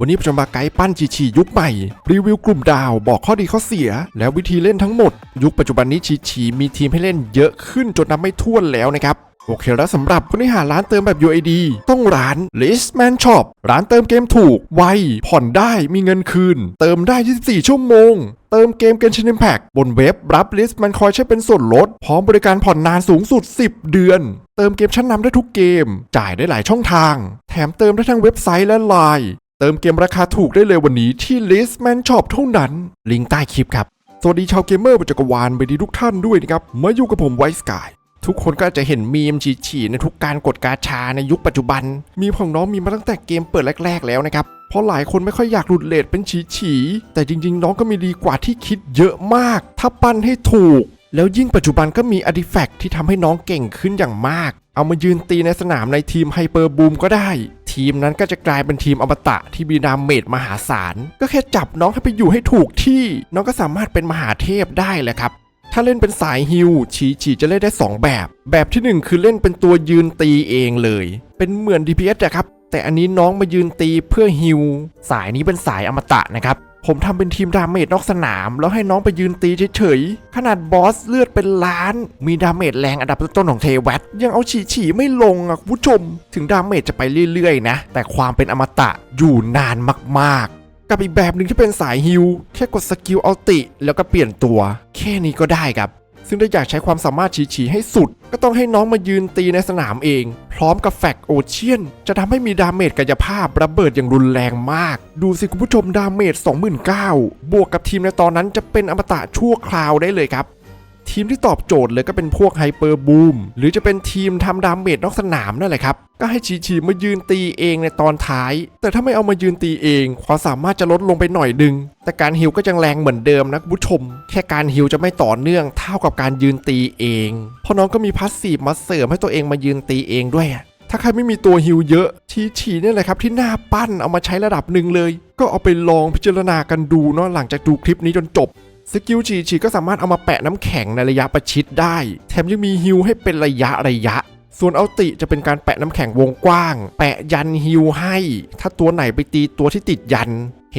วันนี้ผมจะมาไกด์ปั้นจีชียุคใหม่ รีวิวกลุ่มดาวบอกข้อดีข้อเสีย แล้ววิธีเล่นทั้งหมด ยุคปัจจุบันนี้ชีชีมีทีมให้เล่นเยอะขึ้นจนนับไม่ถ้วนแล้วนะครับ โอเคแล้วสำหรับคนที่หาร้านเติมแบบ UID ต้องร้าน Listman Shop ร้านเติมเกมถูก ไว ผ่อนได้มีเงินคืน เติมได้ 24 ชั่วโมง เติมเกม Genshin Impact บนเว็บรับ Listman คอยใช้เป็นส่วนลด พร้อมบริการผ่อนนานสูงสุด 10 เดือน เติมเกมชั้นนำได้ทุกเกม จ่ายได้หลายช่องทาง แถมเติมได้ทั้งเว็บไซต์และไลน์ เติมเกมราคาถูกได้เลยวันนี้ที่ Listman Shop เท่านั้น ลิงก์ใต้คลิปครับ สวัสดีชาวเกมเมอร์บนจักรวาลไปดีทุกท่านด้วยนะครับ มาอยู่กับผมไวสกาย ทุกคนก็จะเห็นมีมฉีๆในทุกการกดกาชาในยุคปัจจุบัน มีของน้องมีมาตั้งแต่เกมเปิดแรก ๆ แล้วนะครับ เพราะหลายคนไม่ค่อยอยากหลุดเลทเป็นฉีๆแต่จริง ๆ น้องก็มีดีกว่าที่คิดเยอะมาก ถ้าปั้นให้ถูก แล้วยิ่งปัจจุบันก็มีอ r t ิแฟกที่ทำให้น้องเก่งขึ้นอย่างมาก เอามายืนตีในสนามในทีมไฮเปอร์บูมก็ได้ ทีมนั้นก็จะกลายเป็นทีมอมตะที่มีดาเมจมหาศาล ก็แค่จับน้องให้ไปอยู่ให้ถูกที่ น้องก็สามารถเป็นมหาเทพได้แหละครับถ้าเล่นเป็นสายฮิวฉีฉีจะเล่นได้ 2 แบบ แบบทีหนึ่1 คือเล่นเป็นตัวยืนตีเองเลย เป็นเหมือน DPS อะครับ แต่อันนี้น้องมายืนตีเพื่อฮิว สายนี้เป็นสายอมตะนะครับ ผมทำเป็นทีมดาเมจนอกสนาม แล้วให้น้องไปยืนตีเฉยๆ ขนาดบอสเลือดเป็นล้าน มีดาเมจแรงอันดับต้นๆของเทวัตยังเอาฉีฉีไม่ลงอะคุณผู้ชม ถึงดาเมจจะไปเรื่อยๆนะ แต่ความเป็นอมตะอยู่นานมากๆ กับอีกแบบหนึ่งที่เป็นสายฮิวแค่กดสกิลอัลติ แล้วก็เปลี่ยนตัว แค่นี้ก็ได้ครับ ซึ่งถ้าอยากใช้ความสามารถฉีๆให้สุด ก็ต้องให้น้องมายืนตีในสนามเอง พร้อมกับแฟกโอเชียน จะทำให้มีดาเมจกายภาพระเบิดอย่างรุนแรงมาก ดูสิคุณผู้ชมดาเมจ29,000 บวกกับทีมในตอนนั้นจะเป็นอมตะชั่วคราวได้เลยครับ ทีมที่ตอบโจทย์เลยก็เป็นพวกไฮเปอร์บูมหรือจะเป็นทีมทำดาเมจนอกสนามนั่นแหละครับก็ให้ชีชีมายืนตีเองในตอนท้าย แต่ถ้าไม่เอามายืนตีเองความสามารถจะลดลงไปหน่อยดึง แต่การฮิวก็ยังแรงเหมือนเดิมนะคุณผู้ชม แค่การฮิวจะไม่ต่อเนื่องเท่ากับการยืนตีเอง เพราะน้องก็มีพาสซีฟมาเสริมให้ตัวเองมายืนตีเองด้วยถ้าใครไม่มีตัวฮิวเยอะชีชีนี่แหละครับที่น่าปั้นเอามาใช้ระดับหนึ่งเลย ก็เอาไปลองพิจารณากันดูเนาะหลังจากดูคลิปนี้จนจบ สกิลฉีฉีก็สามารถเอามาแปะน้ำแข็งในระยะประชิดได้ แถมยังมีฮิลให้เป็นระยะระยะ ส่วนเอาติจะเป็นการแปะน้ำแข็งวงกว้าง แปะยันฮิลให้ ถ้าตัวไหนไปตีตัวที่ติดยัน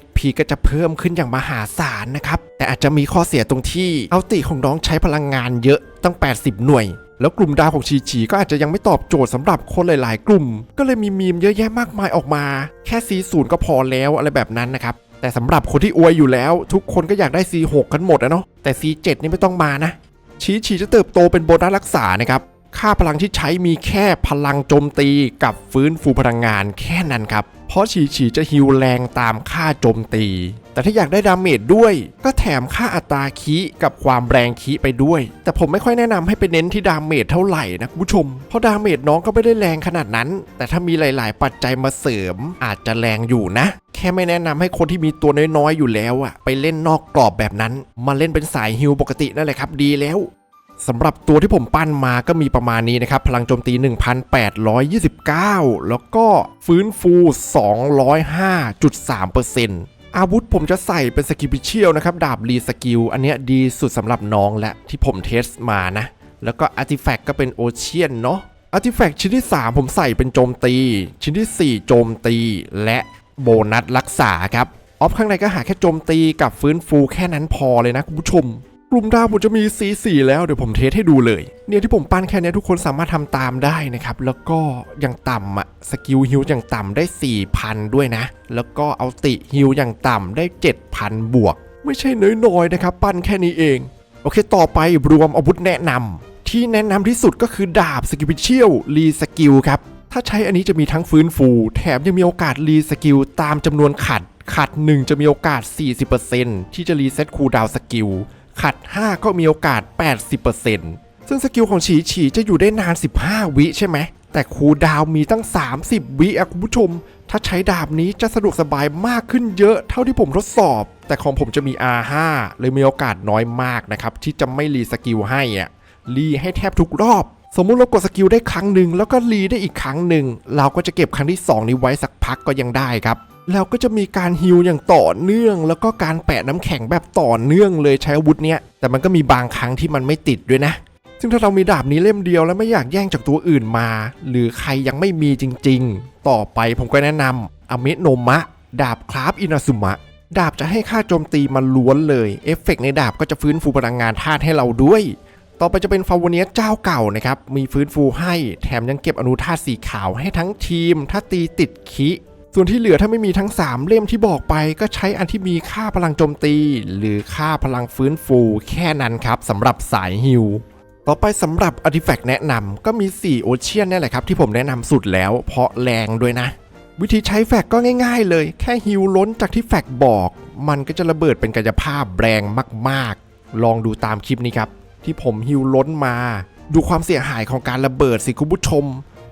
HP ก็จะเพิ่มขึ้นอย่างมหาศาลนะครับ แต่อาจจะมีข้อเสียตรงที่เอาติของน้องใช้พลังงานเยอะตั้ง 80 หน่วย แล้วกลุ่มดาวของชีชีก็อาจจะยังไม่ตอบโจทย์สำหรับคนหลาย ๆ กลุ่ม ก็เลยมีมีมเยอะแยะมากมายออกมา แค่ C0 ก็พอแล้วอะไรแบบนั้นนะครับ แต่สำหรับคนที่อวยอยู่แล้ว ทุกคนก็อยากได้ C6 กันหมดนะเนาะแต่ C7 นี่ไม่ต้องมานะ ชีชีจะเติบโตเป็นโบนัสรักษานะครับค่าพลังที่ใช้มีแค่พลังโจมตีกับฟื้นฟูพลังงานแค่นั้นครับ เพราะฉีฉีจะฮิวแรงตามค่าโจมตี แต่ถ้าอยากได้ดาเมจด้วย ก็แถมค่าอัตราคีกับความแรงคีไปด้วย แต่ผมไม่ค่อยแนะนำให้ไปเน้นที่ดาเมจเท่าไหร่นะคุณผู้ชม เพราะดาเมจน้องก็ไม่ได้แรงขนาดนั้น แต่ถ้ามีหลาย ๆ ปัจจัยมาเสริม อาจจะแรงอยู่นะ แค่ไม่แนะนำให้คนที่มีตัวน้อย ๆ อยู่แล้วอะไปเล่นนอกกรอบแบบนั้น มาเล่นเป็นสายฮิวปกตินั่นแหละครับดีแล้ว สำหรับตัวที่ผมปั้นมาก็มีประมาณนี้นะครับ พลังโจมตี 1,829 แล้วก็ฟื้นฟู 205.3%อาวุธผมจะใส่เป็นสกิลพิเชียลนะครับ ดาบรีสกิล อันเนี้ยดีสุดสำหรับน้องและที่ผมเทสมานะ แล้วก็อาร์ติแฟกก็เป็นโอเชียนเนาะอาร์ติแฟกชิ้นที่ 3 ผมใส่เป็นโจมตี ชิ้นที่ 4 โจมตี และโบนัสรักษาครับ ออฟข้างในก็หาแค่โจมตีกับฟื้นฟูแค่นั้นพอเลยนะคุณผู้ชม กลุ่มดาวผมจะมี C4 แล้วเดี๋ยวผมเทสให้ดูเลย เนี่ยที่ผมปั้นแค่นี้ทุกคนสามารถทำตามได้นะครับ แล้วก็อย่างต่ำอะสกิลฮิลอย่างต่ำได้ 4,000 ด้วยนะ แล้วก็เอาติฮิลอย่างต่ำได้ 7,000 บวก ไม่ใช่น้อยๆนะครับ ปั้นแค่นี้เอง โอเคต่อไปรวมอาวุธแนะนำที่แนะนำที่สุดก็คือดาบสกิลพิเชียลรีสกิลครับถ้าใช้อันนี้จะมีทั้งฟื้นฟู แถมยังมีโอกาสรีสกิลตามจำนวนขัดขัด 1 จะมีโอกาส 40%ที่จะรีเซ็ตคูลดาวสกิล ขัด 5 ก็มีโอกาส 80%ซึ่งสกิลของฉีฉีจะอยู่ได้นาน 15 วิใช่ไหม แต่คูดาวมีตั้ง 30 วิอะคุณผู้ชม ถ้าใช้ดาบนี้จะสะดวกสบายมากขึ้นเยอะเท่าที่ผมทดสอบ แต่ของผมจะมี R5 เลยมีโอกาสน้อยมากนะครับ ที่จะไม่รีสกิลให้อะรีให้แทบทุกรอบสมมุติเรากดสกิลได้ครั้งหนึ่งแล้วก็รีได้อีกครั้งหนึ่ง เราก็จะเก็บครั้งที่ 2 นี้ไว้สักพักก็ยังได้ครับ แล้วก็จะมีการฮิลอย่างต่อเนื่อง แล้วก็การแปะน้ำแข็งแบบต่อเนื่องเลยใช้อาวุธเนี้ยแต่มันก็มีบางครั้งที่มันไม่ติดด้วยนะ ซึ่งถ้าเรามีดาบนี้เล่มเดียวแล้วไม่อยากแย่งจากตัวอื่นมา หรือใครยังไม่มีจริง ๆ ต่อไปผมก็แนะนำอเมโนมะ ดาบคราฟอินาซุมะดาบจะให้ค่าโจมตีมาล้วนเลยเอฟเฟกต์ในดาบก็จะฟื้นฟูพลังงานธาตุให้เราด้วย ต่อไปจะเป็นฟาวเนียเจ้าเก่านะครับ มีฟื้นฟูให้ แถมยังเก็บอนุธาตุสีขาวให้ทั้งทีม ถ้าตีติดคิ ส่วนที่เหลือถ้าไม่มีทั้ง 3 เล่มที่บอกไป ก็ใช้อันที่มีค่าพลังโจมตี หรือค่าพลังฟื้นฟูแค่นั้นครับสำหรับสายฮิวต่อไปสำหรับอาร์ติแฟกต์แนะนำก็มี 4 โอเชียนนี่แหละครับ ที่ผมแนะนำสุดแล้วเพราะแรงด้วยนะ วิธีใช้แฟกก็ง่ายๆเลย แค่ฮิวล้นจากที่แฟกบอก มันก็จะระเบิดเป็นกายภาพแรงมากๆ ลองดูตามคลิปนี้ครับ ที่ผมฮิวล้นมา ดูความเสียหายของการระเบิดสิคุณผู้ชม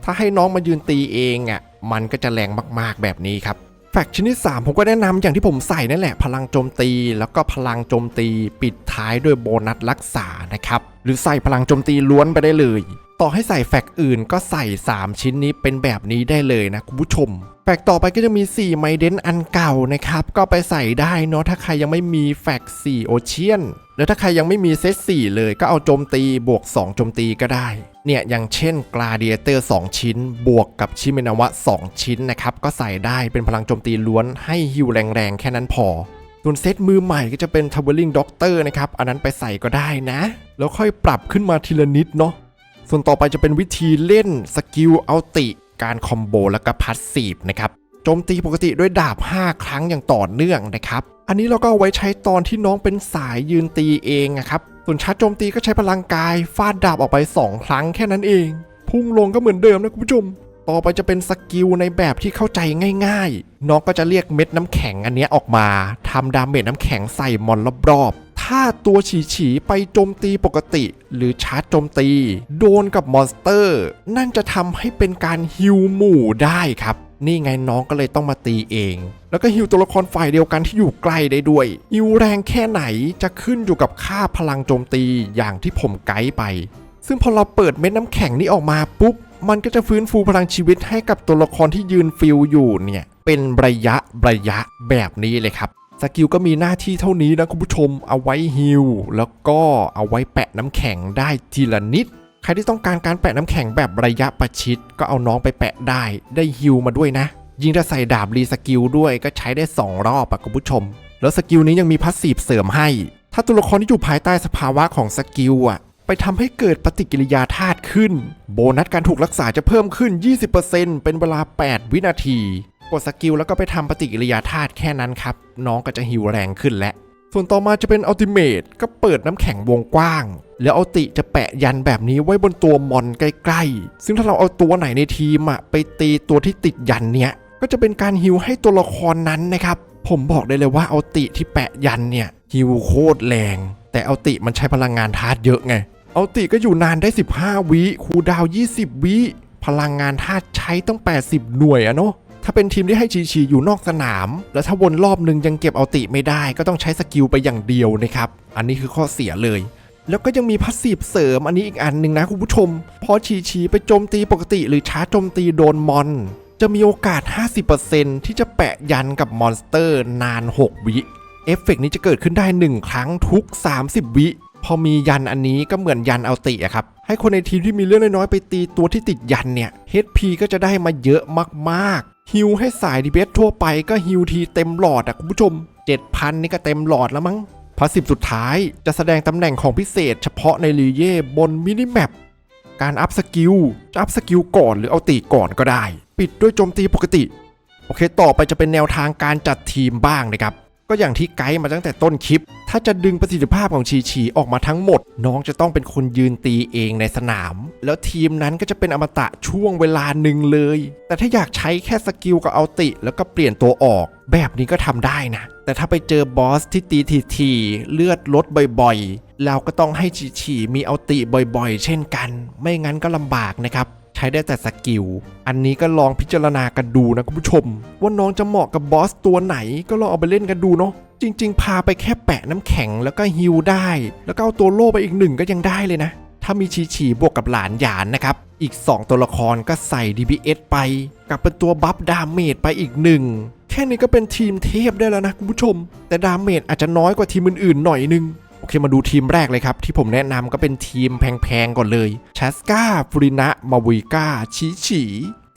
ถ้าให้น้องมายืนตีเองอะ มันก็จะแรงมากๆแบบนี้ครับแฟกชิ้นที่3ผมก็แนะนำอย่างที่ผมใส่นั่นแหละ พลังโจมตี แล้วก็พลังโจมตี ปิดท้ายด้วยโบนัสรักษานะครับหรือใส่พลังโจมตีล้วนไปได้เลย ต่อให้ใส่แฟกอื่นก็ใส่ 3 ชิ้นนี้เป็นแบบนี้ได้เลยนะคุณผู้ชม แฟกต่อไปก็จะมี 4 ไมเดนอันเก่านะครับ ก็ไปใส่ได้เนาะถ้าใครยังไม่มีแฟก4โอเชียนแล้วถ้าใครยังไม่มีเซต4เลยก็เอาโจมตีบวก 2 โจมตีก็ได้ เนี่ยอย่างเช่นก l a เดียเตอร์ 2 ชิ้น บวกกับชิเมนาวะ 2 ชิ้นนะครับ ก็ใส่ได้เป็นพลังโจมตีล้วนให้ฮิวแรงๆ แค่นั้นพอส่วนเซตมือใหม่ก็จะเป็น t o w e r i n g Doctor นะครับ อันนั้นไปใส่ก็ได้นะ แล้วค่อยปรับขึ้นมาทีละนิดเนาะ ส่วนต่อไปจะเป็นวิธีเล่นสกิลเอัลติการคอมโบแล้วก็พัสซีฟนะครับโจมตีปกติด้วยดาบ 5 ครั้งอย่างต่อเนื่องนะครับ อันนี้เราก็เอาไว้ใช้ตอนที่น้องเป็นสายยืนตีเองอะครับ ส่วนชาร์จโจมตีก็ใช้พลังกายฟาดดาบออกไป 2 ครั้งแค่นั้นเอง พุ่งลงก็เหมือนเดิมนะคุณผู้ชม ต่อไปจะเป็นสกิลในแบบที่เข้าใจง่าย ๆ น้องก็จะเรียกเม็ดน้ำแข็งอันนี้ออกมาทำดาเมจน้ำแข็งใส่มอนรอบ ถ้าตัวฉีฉีๆไปโจมตีปกติ หรือชาร์จโจมตี โดนกับมอนสเตอร์ นั่นจะทำให้เป็นการฮิวหมู่ได้ครับนี่ไงน้องก็เลยต้องมาตีเอง แล้วก็ฮิวตัวละครฝ่ายเดียวกันที่อยู่ใกล้ได้ด้วยฮิวแรงแค่ไหนจะขึ้นอยู่กับค่าพลังโจมตีอย่างที่ผมไกด์ไป ซึ่งพอเราเปิดเม็ดน้ำแข็งนี้ออกมาปุ๊บ มันก็จะฟื้นฟูพลังชีวิตให้กับตัวละครที่ยืนฟิลอยู่เนี่ย เป็นระยะระยะแบบนี้เลยครับ สกิลก็มีหน้าที่เท่านี้นะคุณผู้ชมเอาไว้ฮิลแล้วก็เอาไว้แปะน้ำแข็งได้ทีละนิด ใครที่ต้องการการแปะน้ำแข็งแบบระยะประชิด ก็เอาน้องไปแปะได้ได้ฮิลมาด้วยนะ ยิ่งถ้าใส่ดาบรีสกิลด้วยก็ใช้ได้ 2 รอบอะคุณผู้ชม แล้วสกิลนี้ยังมีพัสซีฟเสริมให้ ถ้าตัวละครที่อยู่ภายใต้สภาวะของสกิลอะไปทำให้เกิดปฏิกิริยาธาตุขึ้น โบนัสการถูกรักษาจะเพิ่มขึ้น 20%เป็นเวลา 8 วินาที กดสกิลแล้วก็ไปทำปฏิกิริยาธาตุแค่นั้นครับ น้องก็จะหิวแรงขึ้นแล้วส่วนต่อมาจะเป็นอัลติเมทก็เปิดน้ำแข็งวงกว้าง แล้วเอาติจะแปะยันแบบนี้ไว้บนตัวมอนใกล้ๆ ซึ่งถ้าเราเอาตัวไหนในทีมอะไปตีตัวที่ติดยันเนี้ยก็จะเป็นการฮิวให้ตัวละครนั้นนะครับผมบอกได้เลยว่าเอาติที่แปะยันเนี่ยฮิวโคตรแรง แต่เอาติมันใช้พลังงานธาตุเยอะไงเอาติก็อยู่นานได้ 15 วิคูดาว 20 วิพลังงานธาตุใช้ต้อง 80 หน่วยอะเนาะ ถ้าเป็นทีมที่ให้ชีชีอยู่นอกสนาม แล้วถ้าวนรอบนึงยังเก็บเอาติไม่ได้ ก็ต้องใช้สกิลไปอย่างเดียวนะครับ อันนี้คือข้อเสียเลย แล้วก็ยังมีพัสซีฟเสริมอันนี้อีกอันหนึ่งนะคุณผู้ชม พอชีชีไปโจมตีปกติ หรือช้าโจมตีโดนมอน จะมีโอกาส 50%ที่จะแปะยันกับมอนสเตอร์ นาน 6 วิเอฟเฟกต์นี้จะเกิดขึ้นได้ 1 ครั้งทุก 30 วิพอมียันอันนี้ก็เหมือนยันเอาติอะครับ ให้คนในทีมที่มีเรื่องน้อยๆไปตีตัวที่ติดยันเนี่ย HP ก็จะได้มาเยอะมาก ฮิวให้สายดีเบสทั่วไปก็ฮิวทีเต็มหลอดอะคุณผู้ชม 7,000 นี่ก็เต็มหลอดแล้วมั้งพาสิบสุดท้ายจะแสดงตำแหน่งของพิเศษเฉพาะในรีเย่บนมินิแมปการอัพสกิลจะอัพสกิลก่อนหรือเอาตีก่อนก็ได้ ปิดด้วยโจมตีปกติ โอเค ต่อไปจะเป็นแนวทางการจัดทีมบ้างนะครับ ก็อย่างที่ไกด์มาตั้งแต่ต้นคลิป ถ้าจะดึงประสิทธิภาพของชีชีออกมาทั้งหมด น้องจะต้องเป็นคนยืนตีเองในสนาม แล้วทีมนั้นก็จะเป็นอมตะช่วงเวลาหนึ่งเลย แต่ถ้าอยากใช้แค่สกิลกับเอาติ แล้วก็เปลี่ยนตัวออก แบบนี้ก็ทำได้นะ แต่ถ้าไปเจอบอสที่ตีทีๆเลือดลดบ่อยๆเราก็ต้องให้ชีชีมีเอาติบ่อยๆ เช่นกัน ไม่งั้นก็ลำบากนะครับ ใช้ได้แต่สกิล อันนี้ก็ลองพิจารณากันดูนะคุณผู้ชม ว่าน้องจะเหมาะกับบอสตัวไหนก็ลองเอาไปเล่นกันดูเนาะจริง ๆ พาไปแค่แปะน้ำแข็งแล้วก็ฮิวได้ แล้วก็เอาตัวโล่ไปอีกหนึ่งก็ยังได้เลยนะ ถ้ามีชีฉีบวกกับหลานหยานนะครับ อีก 2 ตัวละครก็ใส่ DPS ไป กับเป็นตัวบัฟดาเมจไปอีกหนึ่งแค่นี้ก็เป็นทีมเทพได้แล้วนะคุณผู้ชม แต่ดาเมจอาจจะน้อยกว่าทีมอื่นๆหน่อยนึง อเคมาดูทีมแรกเลยครับ ที่ผมแนะนำก็เป็นทีมแพงๆก่อนเลยชัสกาฟูรินะมาวิก้าชีฉี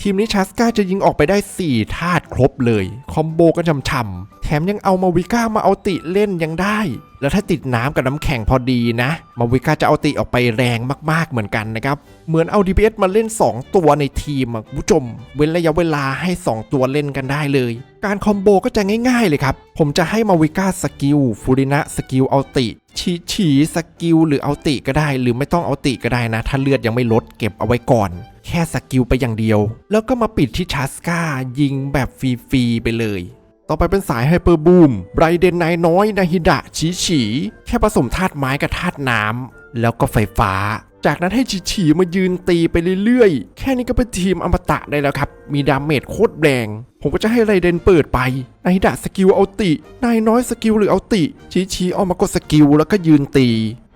ทีมนี้ชัสกาจะยิงออกไปได้ 4 ธาตุครบเลย คอมโบก็ช่ำๆแถมยังเอามาวิก้ามาเอาติเล่นยังได้ แล้วถ้าติดน้ำกับน้ำแข็งพอดีนะ มาวิก้าจะเอาติออกไปแรงมากๆเหมือนกันนะครับ เหมือนเอา DPS มาเล่น 2 ตัวในทีมคุณผู้ชม เว้นระยะเวลาให้ 2 ตัวเล่นกันได้เลย การคอมโบก็จะง่ายๆเลยครับ ผมจะให้มาวิก้าสกิลฟูรินะสกิลเอาติ ฉีฉีสกิลหรือเอาติก็ได้ หรือไม่ต้องเอาติก็ได้นะ ถ้าเลือดยังไม่ลดเก็บเอาไว้ก่อน แค่สกิลไปอย่างเดียว แล้วก็มาปิดที่ชาสกายิงแบบฟรีๆไปเลย ต่อไปเป็นสายไฮเปอร์บูมไรเดนนายน้อยนาฮิดะฉีฉีแค่ผสมธาตุไม้กับธาตุน้ำแล้วก็ไฟฟ้า จากนั้นให้ฉีฉีมายืนตีไปเรื่อยๆ แค่นี้ก็เป็นทีมอมตะได้แล้วครับ มีดาเมจโคตรแรง ผมก็จะให้ไรเดนเปิดไปนาฮิดะสกิลเอาติ นายน้อยสกิลหรือเอาติฉีฉีเอามากดสกิลแล้วก็ยืนตี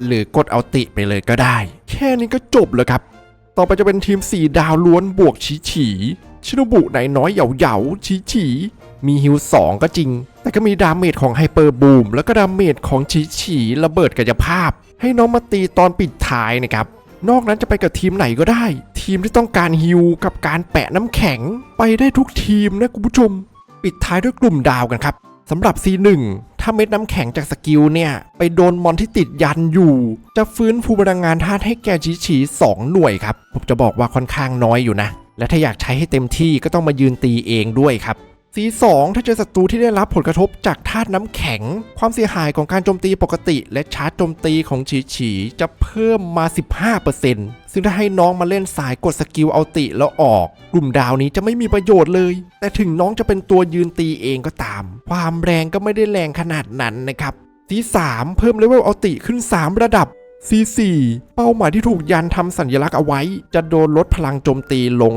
หรือกดเอาติไปเลยก็ได้ แค่นี้ก็จบเลยครับ ต่อไปจะเป็นทีม 4 ดาวล้วนบวกฉีฉีชิโนบุไหนน้อยเหยาเหยาฉีฉี มีฮิว2ก็จริง แต่ก็มีดาเมจของไฮเปอร์บูมแล้วก็ดาเมจของฉีฉีระเบิดกายภาพ ให้น้องมาตีตอนปิดท้ายนะครับนอกนั้นจะไปกับทีมไหนก็ได้ ทีมที่ต้องการฮิวกับการแปะน้ำแข็งไปได้ทุกทีมนะคุณผู้ชม ปิดท้ายด้วยกลุ่มดาวกันครับสำหรับ C1 ถ้าเม็ดน้ำแข็งจากสกิลเนี่ย ไปโดนมอนที่ติดยันอยู่ จะฟื้นฟูพลังงานธาตุให้แกจีฉี2หน่วยครับ ผมจะบอกว่าค่อนข้างน้อยอยู่นะ และถ้าอยากใช้ให้เต็มที่ก็ต้องมายืนตีเองด้วยครับ C2 ถ้าเจอศัตรูที่ได้รับผลกระทบจากธาตุน้ำแข็ง ความเสียหายของการโจมตีปกติ และชาร์จโจมตีของฉีฉีจะเพิ่มมา 15%ซึ่งถ้าให้น้องมาเล่นสายกดสกิลเอาติแล้วออก กลุ่มดาวนี้จะไม่มีประโยชน์เลย แต่ถึงน้องจะเป็นตัวยืนตีเองก็ตาม ความแรงก็ไม่ได้แรงขนาดนั้นนะครับ C3 เพิ่มเลเวลเอาติขึ้น 3 ระดับ C4 เป้าหมายที่ถูกยันทำสัญลักษณ์เอาไว้ จะโดนลดพลังโจมตีลง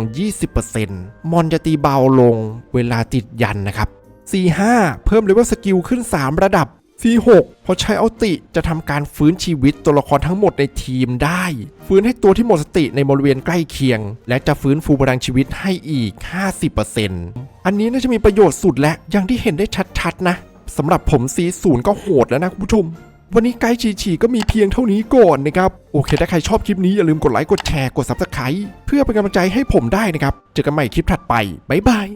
20%มอนจะตีเบาลงเวลาติดยันนะครับ C5 เพิ่มเลเวลสกิลขึ้น 3 ระดับ C6 พอใช้เอาติจะทำการฟื้นชีวิตตัวละครทั้งหมดในทีมได้ ฟื้นให้ตัวที่หมดสติในบริเวณใกล้เคียง และจะฟื้นฟูพลังชีวิตให้อีก 50%อันนี้น่าจะมีประโยชน์สุดและอย่างที่เห็นได้ชัดๆนะสำหรับผม C0 ก็โหดแล้วนะคุณผู้ชม วันนี้ไกด์ฉีฉีก็มีเพียงเท่านี้ก่อนนะครับ โอเค ถ้าใครชอบคลิปนี้อย่าลืมกดไลค์ กดแชร์ กด Subscribe เพื่อเป็นกำลังใจให้ผมได้นะครับ เจอกันใหม่คลิปถัดไป บ๊ายบาย